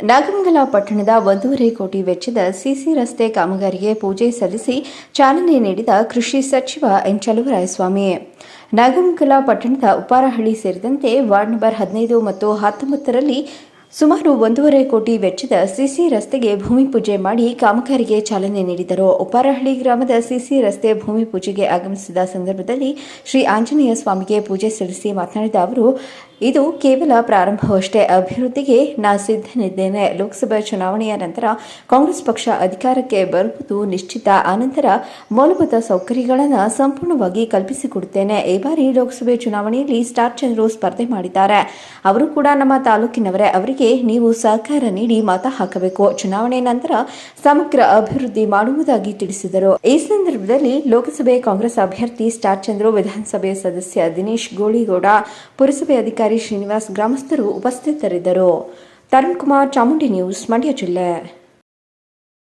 ನಾಗಮಂಗಲ ಪಟ್ಟಣದ ಒಂದೂವರೆ ಕೋಟಿ ವೆಚ್ಚದ ಸಿಸಿ ರಸ್ತೆ ಕಾಮಗಾರಿಗೆ ಪೂಜೆ ಸಲ್ಲಿಸಿ ಚಾಲನೆ ನೀಡಿದ ಕೃಷಿ ಸಚಿವ ಎನ್ ಚಲುವರಾಯಸ್ವಾಮಿ. ನಾಗಮಂಗಲ ಪಟ್ಟಣದ ಉಪಾರಹಳ್ಳಿ ಸೇರಿದಂತೆ ವಾರ್ಡ್ ನಂಬರ್ ಹದಿನೈದು ಮತ್ತು ಹತ್ತೊಂಬತ್ತರಲ್ಲಿ ಸುಮಾರು ಒಂದೂವರೆ ಕೋಟಿ ವೆಚ್ಚದ ಸಿಸಿ ರಸ್ತೆಗೆ ಭೂಮಿ ಪೂಜೆ ಮಾಡಿ ಕಾಮಗಾರಿಗೆ ಚಾಲನೆ ನೀಡಿದರು. ಉಪ್ಪಾರಹಳ್ಳಿ ಗ್ರಾಮದ ಸಿಸಿ ರಸ್ತೆ ಭೂಮಿ ಪೂಜೆಗೆ ಆಗಮಿಸಿದ ಸಂದರ್ಭದಲ್ಲಿ ಶ್ರೀ ಆಂಜನೇಯ ಸ್ವಾಮಿಗೆ ಪೂಜೆ ಸಲ್ಲಿಸಿ ಮಾತನಾಡಿದ ಅವರು, ಇದು ಕೇವಲ ಪ್ರಾರಂಭವಷ್ಟೇ. ಅಭಿವೃದ್ಧಿಗೆ ನಾ ಸಿದ್ಧನಿದ್ದೇನೆ. ಲೋಕಸಭಾ ಚುನಾವಣೆಯ ನಂತರ ಕಾಂಗ್ರೆಸ್ ಪಕ್ಷ ಅಧಿಕಾರಕ್ಕೆ ಬರುವುದು ನಿಶ್ಚಿತ. ಆನಂತರ ಮೂಲಭೂತ ಸೌಕರ್ಯಗಳನ್ನು ಸಂಪೂರ್ಣವಾಗಿ ಕಲ್ಪಿಸಿಕೊಡುತ್ತೇನೆ. ಈ ಬಾರಿ ಲೋಕಸಭೆ ಚುನಾವಣೆಯಲ್ಲಿ ಸ್ಟಾರ್ ಚಂದ್ರು ಸ್ಪರ್ಧೆ ಮಾಡಿದ್ದಾರೆ. ಅವರು ಕೂಡ ನಮ್ಮ ತಾಲೂಕಿನವರೇ. ಅವರಿಗೆ ನೀವು ಸಹಕಾರ ನೀಡಿ ಮತ ಹಾಕಬೇಕು. ಚುನಾವಣೆ ನಂತರ ಸಮಗ್ರ ಅಭಿವೃದ್ಧಿ ಮಾಡುವುದಾಗಿ ತಿಳಿಸಿದರು. ಈ ಸಂದರ್ಭದಲ್ಲಿ ಲೋಕಸಭೆ ಕಾಂಗ್ರೆಸ್ ಅಭ್ಯರ್ಥಿ ಸ್ಟಾರ್ ಚಂದ್ರು, ವಿಧಾನಸಭೆ ಸದಸ್ಯ ದಿನೇಶ್ ಗೋಳಿಗೌಡ, ಪುರಸಭೆ ಅಧಿಕಾರಿ ಶ್ರೀನಿವಾಸ್ ಗ್ರಾಮಸ್ಥರು ಉಪಸ್ಥಿತರಿದ್ದರು. ತರುಣ್ ಕುಮಾರ್ ಚಾಮುಂಡಿ ನ್ಯೂಸ್, ಮಂಡ್ಯ ಜಿಲ್ಲೆ.